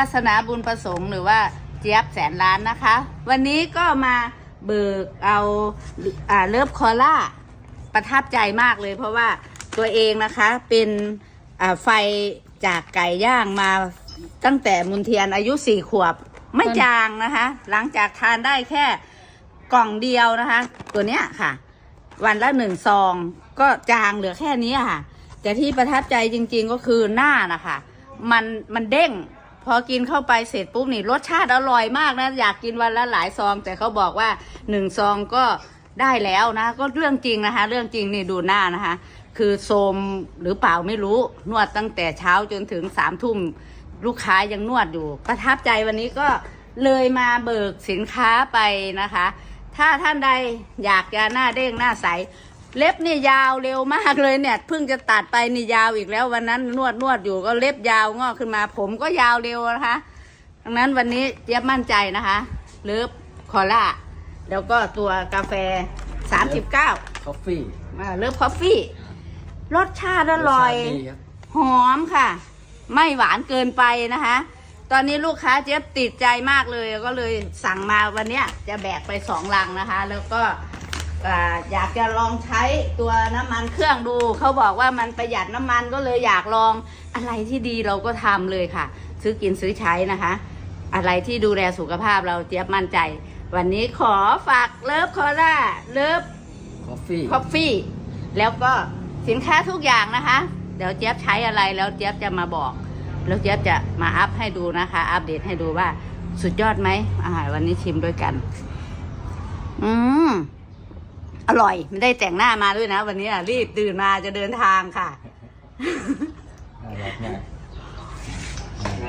วาสนาบุญประสงค์หรือว่าเจี๊ยบแสนล้านนะคะ วันนี้ก็มาเบิกเอาอ่าเลิฟคอล่าประทับใจมากเลย เพราะว่าตัวเองนะคะเป็นอ่าไฟจากไก่ย่างมาตั้งแต่มุนเทียนอายุสี่ขวบ ไม่จางนะคะ หลังจากทานได้แค่กล่องเดียวนะคะ ตัวเนี้ยค่ะ วันละหนึ่งซองก็จางเหลือแค่นี้ค่ะ แต่ที่ประทับใจจริงๆก็คือหน้านะคะ มันมันเด้ง พอกินเข้าไปเสร็จปุ๊บนี่รสชาติอร่อยมากนะ อยากกินวันละหลายซอง แต่เขาบอกว่าหนึ่งซองก็ได้แล้วนะ ก็เรื่องจริงนะคะ เรื่องจริงนี่ดูหน้านะคะ คือโทมหรือเปล่าไม่รู้นวดตั้งแต่เช้าจนถึงสามทุ่มลูกค้ายังนวดอยู่ ประทับใจวันนี้ก็เลยมาเบิกสินค้าไปนะคะ ถ้าท่านใดอยากจะหน้าเด้งหน้าใส เล็บนี่ยาวเร็วมากเลยเนี่ยเพิ่งจะตัดไปนี่ยาวอีกแล้ว วันนั้นนวดนวดอยู่ก็เล็บยาวงอกขึ้นมา ผมก็ยาวเร็วนะคะดังนั้นวันนี้เจี๊ยบมั่นใจนะคะเลิฟคอล่าแล้วก็ตัวกาแฟ 39คอฟฟี่อ่าเลิฟคอฟฟี่รสชาติอร่อยสชาติดีครับหอมค่ะ ไม่หวานเกินไปนะคะ ตอนนี้ลูกค้าเจี๊ยบติดใจมากเลยก็เลยสั่งมาวันเนี้ยจะแบกไปสองลังนะคะ แล้วก็ อ่าอยากจะลองใช้ตัวน้ำมันเครื่องดู เขาบอกว่ามันประหยัดน้ำมันก็เลยอยากลองอะไรที่ดีเราก็ทำเลยค่ะ ซื้อกินซื้อใช้นะคะ อะไรที่ดูแลสุขภาพเราเจี๊ยบมั่นใจ วันนี้ขอฝากเลิฟคอร่าเลิฟคอฟฟี่คอฟฟี่แล้วก็สินค้าทุกอย่างนะคะ เดี๋ยวเจี๊ยบใช้อะไรแล้วเจี๊ยบจะมาบอก แล้วเจี๊ยบจะมาอัพให้ดูนะคะ อัปเดตให้ดูว่าสุดยอดไหมอาหารวันนี้ชิมด้วยกัน อืม อร่อยไม่ได้แต่งหน้ามาด้วยนะ วันนี้รีบตื่นมาจะเดินทางค่ะ น่ารักมาก